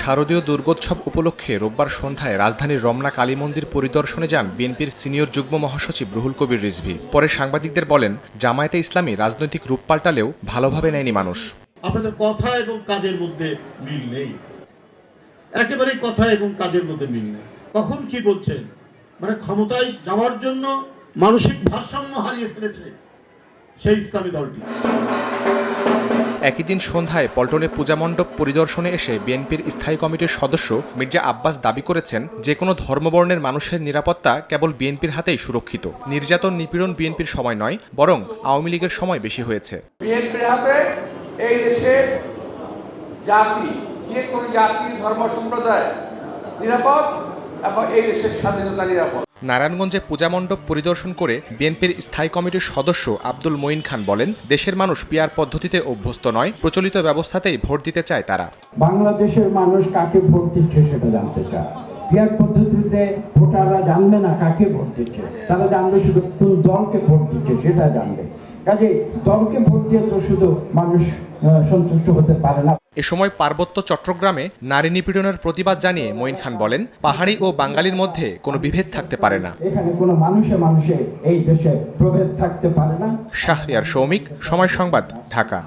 শারদীয় দুর্গোৎসব উপলক্ষে রোববার সন্ধ্যায় রাজধানীর রমনা কালী মন্দির পরিদর্শনে যান বিএনপির সিনিয়র যুগ্ম মহাসচিব রুহুল কবির রিজভী। পরে সাংবাদিকদের বলেন, জামায়াতে ইসলামী রাজনৈতিক রূপ পাল্টালেও ভালোভাবে নেয়নি মানুষ। আপনাদের কথা এবং কাজের মধ্যে মিল নেই। একেবারে কথা এবং কাজের মধ্যে মিল নেই। কখন কি বলছেন মানে ক্ষমতায় যাওয়ার জন্য মানসিক ভারসাম্য হারিয়ে ফেলেছে সেই ইসলামী দলটি। একই দিন সন্ধ্যায় পল্টনে পূজা মণ্ডপ পরিদর্শনে এসে বিএনপির স্থায়ী কমিটির সদস্য মির্জা আব্বাস দাবি করেছেন যে কোনো ধর্মবর্ণের মানুষের নিরাপত্তা কেবল বিএনপির হাতেই সুরক্ষিত। নির্যাতন নিপীড়ন বিএনপির সময় নয়, বরং আওয়ামী লীগের সময় বেশি হয়েছে। বিএনপির হাতে এই দেশে জাতি, যে কোনো জাতি, ধর্ম, সম্প্রদায় নিরাপদ এবং এই দেশের স্বাধীনতা নিরাপদ। নারায়ণগঞ্জে পূজা মণ্ডপ পরিদর্শন করে বিএনপির স্থায়ী কমিটির সদস্য আব্দুল মঈন খান বলেন, দেশের মানুষ পিয়ার পদ্ধতিতে অভ্যস্ত নয়, প্রচলিত ব্যবস্থাতেই ভোট দিতে চায় তারা। বাংলাদেশের মানুষ কাকে ভোট দিচ্ছে সেটা জানতে চায়। পদ্ধতিতে ভোটাররা জানবে না কাকে ভোট দিচ্ছে। তারা জানবে শুধু কোন দলকে ভোট দিচ্ছে সেটা জানবে। কাজে দলকে ভোট দিয়ে তো শুধু মানুষ সন্তুষ্ট হতে পারে না। এ সময় পার্বত্য চট্টগ্রামে নারী নিপীড়নের প্রতিবাদ জানিয়ে মঈন খান বলেন পাহাড়ি ও বাঙালির মধ্যে কোনো বিভেদ থাকতে পারে না। এখানে কোনো মানুষে মানুষে এই দেশে প্রভেদ থাকতে পারে না। শাহরিয়ার সৌমিক সময় সংবাদ ঢাকা।